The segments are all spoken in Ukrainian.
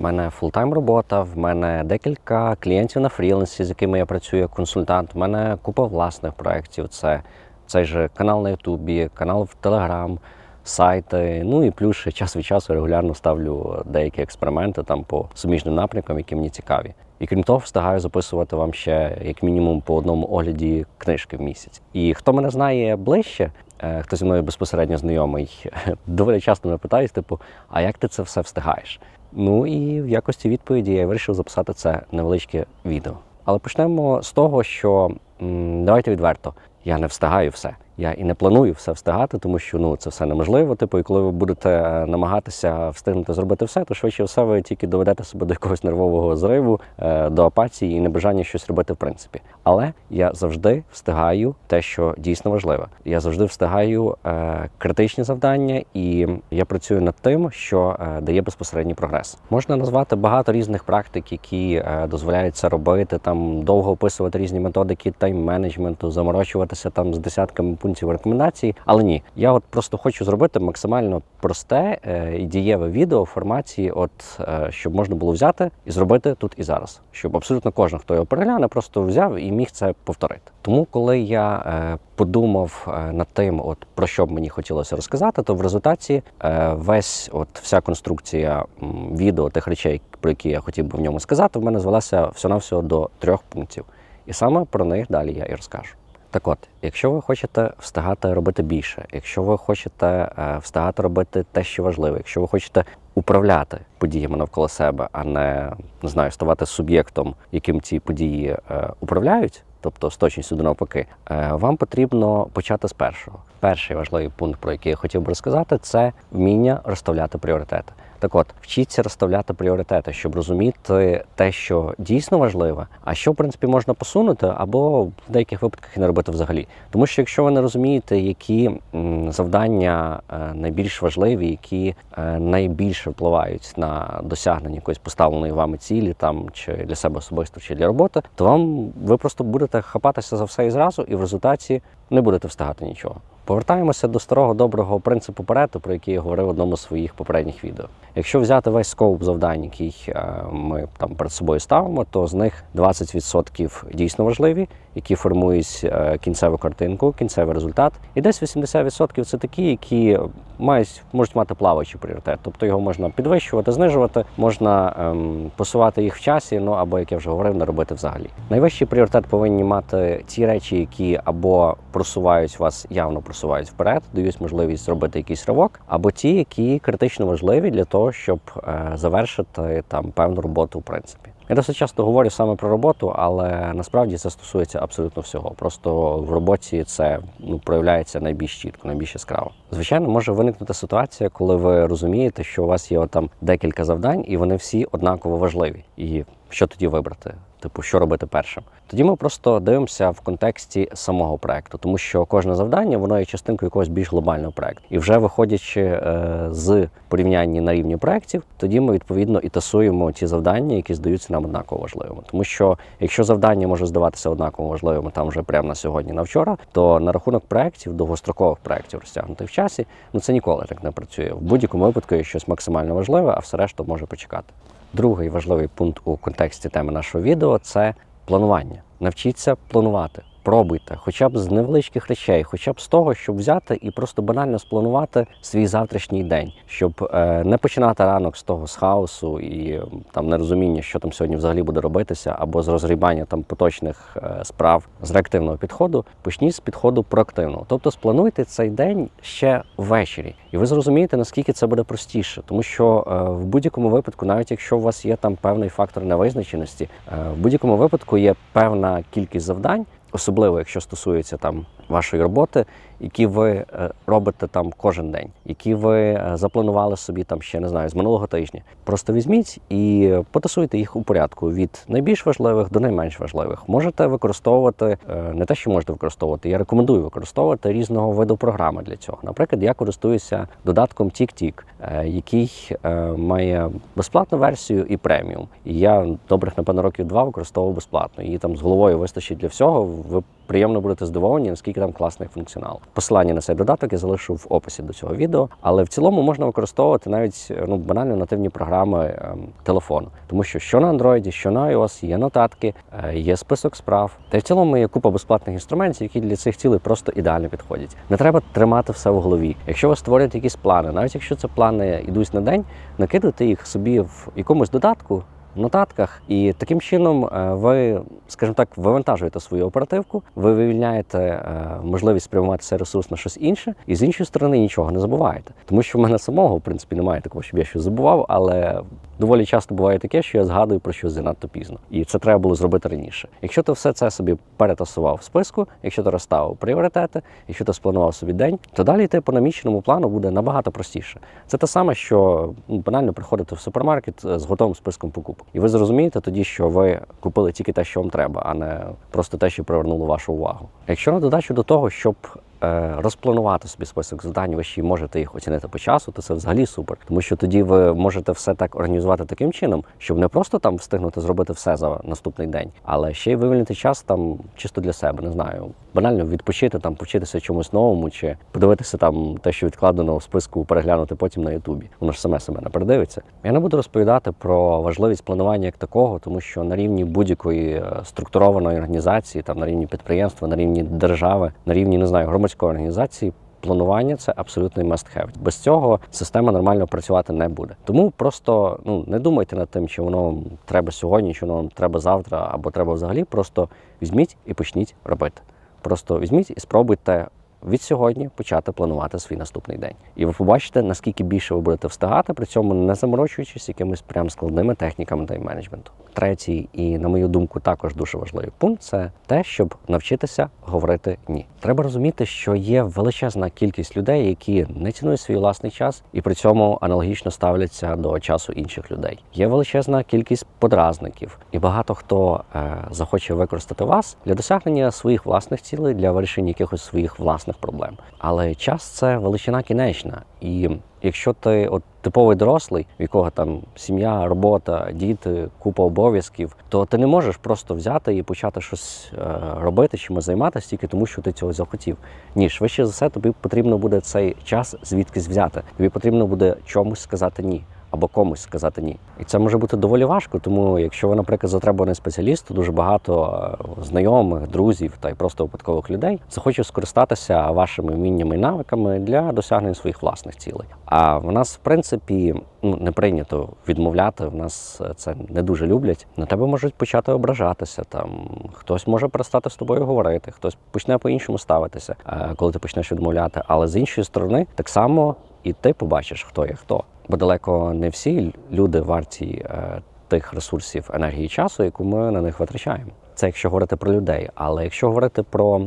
В мене фултайм робота, в мене декілька клієнтів на фрілансі, з якими я працюю як консультант. В мене купа власних проєктів. Це цей же канал на Ютубі, канал в Телеграм, сайти. Ну і плюс час від часу регулярно ставлю деякі експерименти там по суміжним напрямкам, які мені цікаві. І крім того, встигаю записувати вам ще як мінімум по одному огляді книжки в місяць. І хто мене знає ближче, е, хто зі мною безпосередньо знайомий, доволі часто мене питають, типу, а як ти це все встигаєш? Ну і в якості відповіді я вирішив записати це невеличке відео. Але почнемо з того, що давайте відверто, я не встигаю все. Я і не планую все встигати, тому що ну це все неможливо. Типу, і коли ви будете е, намагатися встигнути зробити все, то швидше все ви тільки доведете себе до якогось нервового зриву, е, до апатії і небажання щось робити в принципі. Але я завжди встигаю те, що дійсно важливе. Я завжди встигаю е, критичні завдання, і я працюю над тим, що дає безпосередній прогрес. Можна назвати багато різних практик, які дозволяють це робити. Там довго описувати різні методики тайм-менеджменту, заморочуватися там з десятками пунктів рекомендацій. Але ні, я от просто хочу зробити максимально просте е, і дієве відео в форматі, от е, щоб можна було взяти і зробити тут і зараз, щоб абсолютно кожен, хто його перегляне, просто взяв і міг це повторити. Тому, коли я е, подумав над тим, от про що б мені хотілося розказати, то в результаті весь от вся конструкція відео тих речей, про які я хотів би в ньому сказати, в мене звелася всього-навсього до трьох пунктів. І саме про них далі я і розкажу. Так от, якщо ви хочете встигати робити більше, якщо ви хочете е, встигати робити те, що важливе, якщо ви хочете управляти подіями навколо себе, а не, не знаю, ставати суб'єктом, яким ці події е, управляють, тобто з точністю до навпаки, е, вам потрібно почати з першого. Перший важливий пункт, про який я хотів би розказати, це вміння розставляти пріоритети. Так от, вчіться розставляти пріоритети, щоб розуміти те, що дійсно важливе, а що в принципі можна посунути, або в деяких випадках і не робити взагалі. Тому що якщо ви не розумієте, які завдання е, найбільш важливі, які е, найбільше впливають на досягнення якоїсь поставленої вами цілі, там чи для себе особисто, чи для роботи, то вам ви просто будете хапатися за все і зразу, і в результаті не будете встигати нічого. Повертаємося до старого доброго принципу Парету, про який я говорив в одному з своїх попередніх відео. Якщо взяти весь скоп завдань, який е, ми там перед собою ставимо, то з них 20% дійсно важливі, які формують е, кінцеву картинку, кінцевий результат. І десь 80% це такі, які мають можуть мати плаваючий пріоритет. Тобто його можна підвищувати, знижувати, можна ем, посувати їх в часі, ну або як я вже говорив, не робити взагалі. Найвищий пріоритет повинні мати ті речі, які або просувають вас, явно просувають вперед, дають можливість зробити якийсь ривок, або ті, які критично важливі для того, щоб е, завершити там певну роботу, в принципі. Я досить часто говорю саме про роботу, але насправді це стосується абсолютно всього. Просто в роботі це ну проявляється найбільш чітко, найбільш яскраво. Звичайно, може виникнути ситуація, коли ви розумієте, що у вас є там декілька завдань, і вони всі однаково важливі. І що тоді вибрати? Типу, що робити першим? Тоді ми просто дивимося в контексті самого проекту, тому що кожне завдання воно є частинкою якогось більш глобального проекту. І вже виходячи е, з порівняння на рівні проєктів, тоді ми відповідно і тасуємо ті завдання, які здаються нам однаково важливими. Тому що якщо завдання може здаватися однаково важливими там вже прямо на сьогодні, на вчора, то на рахунок проєктів, довгострокових проєктів розтягнутих в часі, ну це ніколи так не працює. В будь-якому випадку є щось максимально важливе, а все решта може почекати. Другий важливий пункт у контексті теми нашого відео це планування. Навчіться планувати. Пробуйте, хоча б з невеличких речей, хоча б з того, щоб взяти і просто банально спланувати свій завтрашній день, щоб е, не починати ранок з того з хаосу і там нерозуміння, що там сьогодні взагалі буде робитися, або з розгрібання там поточних е, справ з реактивного підходу. Почніть з підходу проактивного. Тобто сплануйте цей день ще ввечері, і ви зрозумієте, наскільки це буде простіше, тому що е, в будь-якому випадку, навіть якщо у вас є там певний фактор невизначеності, е, в будь-якому випадку є певна кількість завдань, особливо якщо стосується там вашої роботи, які ви е, робите там кожен день, які ви е, запланували собі там ще не знаю з минулого тижня. Просто візьміть і потасуйте їх у порядку від найбільш важливих до найменш важливих. Можете використовувати е, не те, що можете використовувати. Я рекомендую використовувати різного виду програми для цього. Наприклад, я користуюся додатком TickTick, е, який має безплатну версію і преміум. І я добрих, напевно, років два використовував безплатно. Її там з головою вистачить для всього. Ви приємно будете здивовані, наскільки там класний функціонал. Посилання на цей додаток я залишу в описі до цього відео. Але в цілому можна використовувати навіть ну банально нативні програми ем, телефону, тому що що на Android, що на iOS є нотатки, е, є список справ. Та й в цілому є купа безплатних інструментів, які для цих цілей просто ідеально підходять. Не треба тримати все в голові. Якщо ви створюєте якісь плани, навіть якщо це плани йдуть на день, накидуйте їх собі в якомусь додатку. Нотатках, і таким чином е, ви, скажімо так, вивантажуєте свою оперативку, ви вивільняєте е, можливість спрямувати цей ресурс на щось інше, і з іншої сторони нічого не забуваєте. Тому що в мене самого, в принципі, немає такого, щоб я щось забував, але доволі часто буває таке, що я згадую про щось занадто пізно, і це треба було зробити раніше. Якщо ти все це собі перетасував в списку, якщо ти розставив пріоритети, якщо ти спланував собі день, то далі йти по наміченому плану буде набагато простіше. Це те саме, що ну, банально приходити в супермаркет е, з готовим списком покупок, і ви зрозумієте тоді, що ви купили тільки те, що вам треба, а не просто те, що привернуло вашу увагу. Якщо на додачу до того, щоб розпланувати собі список завдань, ви ще можете їх оцінити по часу, то це взагалі супер. Тому що тоді ви можете все так організувати таким чином, щоб не просто там встигнути зробити все за наступний день, але ще й вивільнити час там чисто для себе, не знаю, банально відпочити там, повчитися чомусь новому, чи подивитися там те, що відкладено в списку, переглянути потім на Ютубі. Воно ж саме себе не передивиться. Я не буду розповідати про важливість планування як такого, тому що на рівні будь-якої е, структурованої організації, там на рівні підприємства, на рівні держави, на рівні не знаю громадської організації. Планування це абсолютний must-have. Без цього система нормально працювати не буде. Тому просто ну не думайте над тим, чи воно вам треба сьогодні, чи воно вам треба завтра, або треба взагалі. Просто візьміть і почніть робити. Просто візьміть і спробуйте від сьогодні почати планувати свій наступний день. І ви побачите, наскільки більше ви будете встигати, при цьому не заморочуючись якимись прям складними техніками тайм-менеджменту. Третій і, на мою думку, також дуже важливий пункт це те, щоб навчитися говорити ні. Треба розуміти, що є величезна кількість людей, які не цінують свій власний час і при цьому аналогічно ставляться до часу інших людей. Є величезна кількість подразників, і багато хто е, захоче використати вас для досягнення своїх власних цілей, для вирішення якихось своїх власних проблем. Але час це величина кінечна, і якщо ти от типовий дорослий, в якого там сім'я, робота, діти, купа обов'язків, то ти не можеш просто взяти і почати щось е, робити, чимось займатися тільки тому, що ти цього захотів. Ні, швидше за все, тобі потрібно буде цей час звідкись взяти. Тобі потрібно буде чомусь сказати ні. Або комусь сказати ні, і це може бути доволі важко. Тому, якщо ви, наприклад, затребуваний спеціаліст, то дуже багато е, знайомих, друзів та й просто випадкових людей захочуть скористатися вашими вміннями і навиками для досягнення своїх власних цілей. А в нас, в принципі, ну не прийнято відмовляти. В нас е, це не дуже люблять. На тебе можуть почати ображатися. Там хтось може перестати з тобою говорити, хтось почне по-іншому ставитися, е, коли ти почнеш відмовляти. Але з іншої сторони, так само і ти побачиш, хто є хто. Бо далеко не всі люди варті е, тих ресурсів енергії часу, яку ми на них витрачаємо. Це якщо говорити про людей. Але якщо говорити про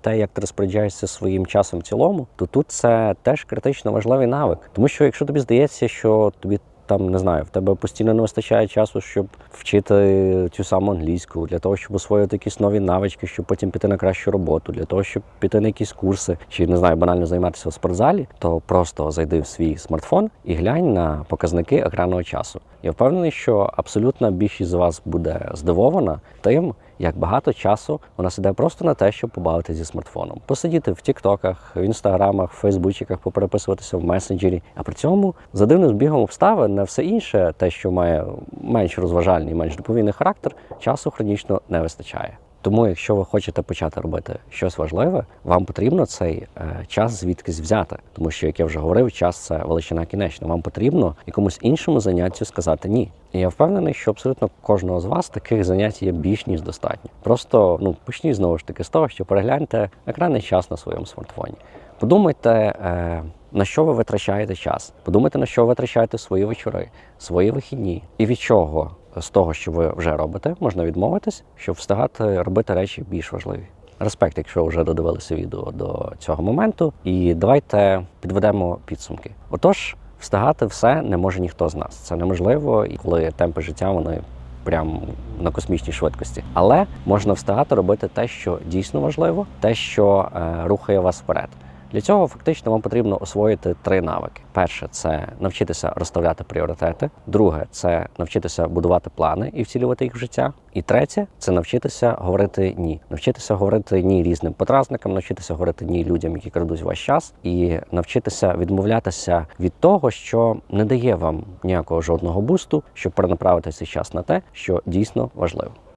те, як ти розпоряджаєшся своїм часом в цілому, то тут це теж критично важливий навик. Тому що якщо тобі здається, що тобі там не знаю, в тебе постійно не вистачає часу, щоб вчити цю саму англійську, для того, щоб освоїти якісь нові навички, щоб потім піти на кращу роботу, для того, щоб піти на якісь курси, чи не знаю, банально займатися в спортзалі, то просто зайди в свій смартфон і глянь на показники екранного часу. Я впевнений, що абсолютна більшість з вас буде здивована тим, як багато часу у нас іде просто на те, щоб побавитися зі смартфоном, посидіти в Тіктоках, в інстаграмах, в Фейсбучиках, попереписуватися в месенджері. А при цьому за дивним збігом обставин на все інше, те, що має менш розважальний, менш доповільний характер, часу хронічно не вистачає. Тому, якщо ви хочете почати робити щось важливе, вам потрібно цей е, час звідкись взяти. Тому що, як я вже говорив, час це величина кінечна. Вам потрібно якомусь іншому заняттю сказати ні. І я впевнений, що абсолютно кожного з вас таких занять є більш ніж достатньо. Просто ну почніть знову ж таки з того, що перегляньте екранний час на своєму смартфоні. Подумайте. Е, на що ви витрачаєте час? Подумайте, на що ви витрачаєте свої вечори, свої вихідні, і від чого з того, що ви вже робите, можна відмовитись, щоб встигати робити речі більш важливі. Респект, якщо вже додивилися відео до цього моменту. І давайте підведемо підсумки. Отож, встигати все не може ніхто з нас. Це неможливо, і коли темпи життя вони прям на космічній швидкості. Але можна встигати робити те, що дійсно важливо, те, що е, рухає вас вперед. Для цього фактично вам потрібно освоїти три навики: перше це навчитися розставляти пріоритети, друге це навчитися будувати плани і вцілювати їх в життя. І третє це навчитися говорити ні, навчитися говорити ні різним подразникам, навчитися говорити ні людям, які крадуть ваш час, і навчитися відмовлятися від того, що не дає вам ніякого жодного бусту, щоб перенаправити цей час на те, що дійсно важливо.